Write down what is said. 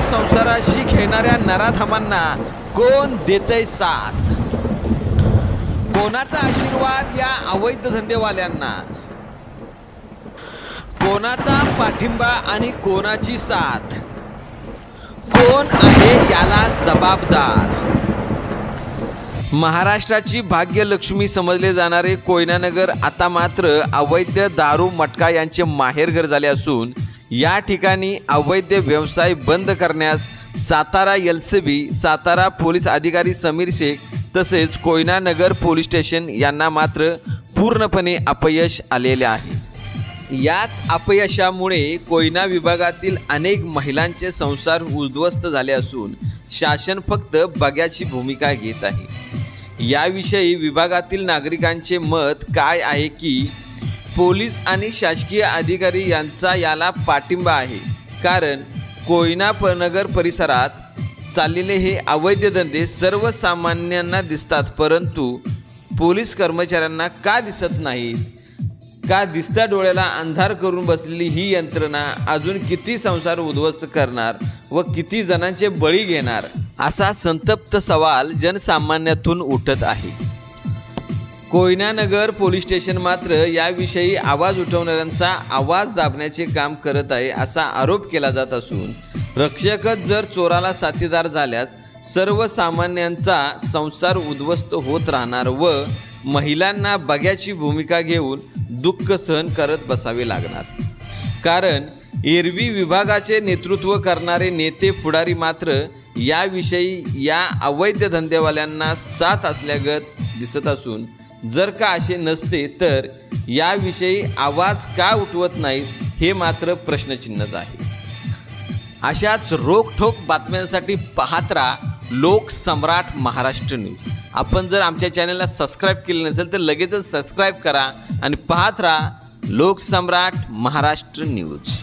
संसाराशी खेळणाऱ्या नराधमांना कोण देतय साथ? कोणाचा आशीर्वाद या अवैध धंदेवाल्यांना? कोणाचा पाठिंबा आणि कोणाची साथ? कोण आहे याला जबाबदार? महाराष्ट्राची भाग्यलक्ष्मी समजले जाणारे कोयनानगर आता मात्र अवैध दारू मटका यांचे माहेरघर झाले असून या ठिकाणी अवैध व्यवसाय बंद करण्यास Satara L C B Satara police अधिकारी समीर शेख तसेच कोयनानगर पोलीस स्टेशन यांना मात्र पूर्णपणे अपयश आलेले आहे. याच अपयशामुळे कोयना विभागातील अनेक महिलांचे संसार उद्ध्वस्त झाले असून शासन फक्त बग्याची भूमिका घेत आहे. याविषयी विभागातील नागरिकांचे मत काय आहे की पोलीस आणि शासकीय अधिकारी यांचा याला पाठिंबा आहे. कारण कोयना नगर परिसरात चाललेले हे अवैध धंदे सर्वसामान्यांना दिसतात परंतु पोलीस कर्मचाऱ्यांना का दिसत नाहीत? का दिसत्या डोळ्याला अंधार करून बसलेली ही यंत्रणा अजून किती संसार उद्ध्वस्त करणार व किती जणांचे बळी घेणार? असा संतप्त सवाल जनसामान्यातून उठत आहे. कोयनानगर पोलीस स्टेशन मात्र याविषयी आवाज उठवणाऱ्यांचा आवाज दाबण्याचे काम करत आहे असा आरोप केला जात असून रक्षकच जर चोराला साथीदार झाल्यास सर्वसामान्यांचा संसार उद्ध्वस्त होत राहणार व महिलांना बग्याची भूमिका घेऊन दुःख सहन करत बसावे लागणार. कारण एरवी विभागाचे नेतृत्व करणारे नेते पुढारी मात्र याविषयी या अवैध धंदेवाल्यांना साथ असल्यागत दिसत असून जर का असे नसते तर याविषयी आवाज का उठवत नाहीत हे मात्र प्रश्नचिन्हच आहे. अशाच रोखठोक बातम्यांसाठी पाहत राहा लोकसम्राट महाराष्ट्र न्यूज. आपण जर आमच्या चॅनलला सबस्क्राईब केले नसेल तर लगेचच सबस्क्राईब करा आणि पाहत राहा लोकसम्राट महाराष्ट्र न्यूज.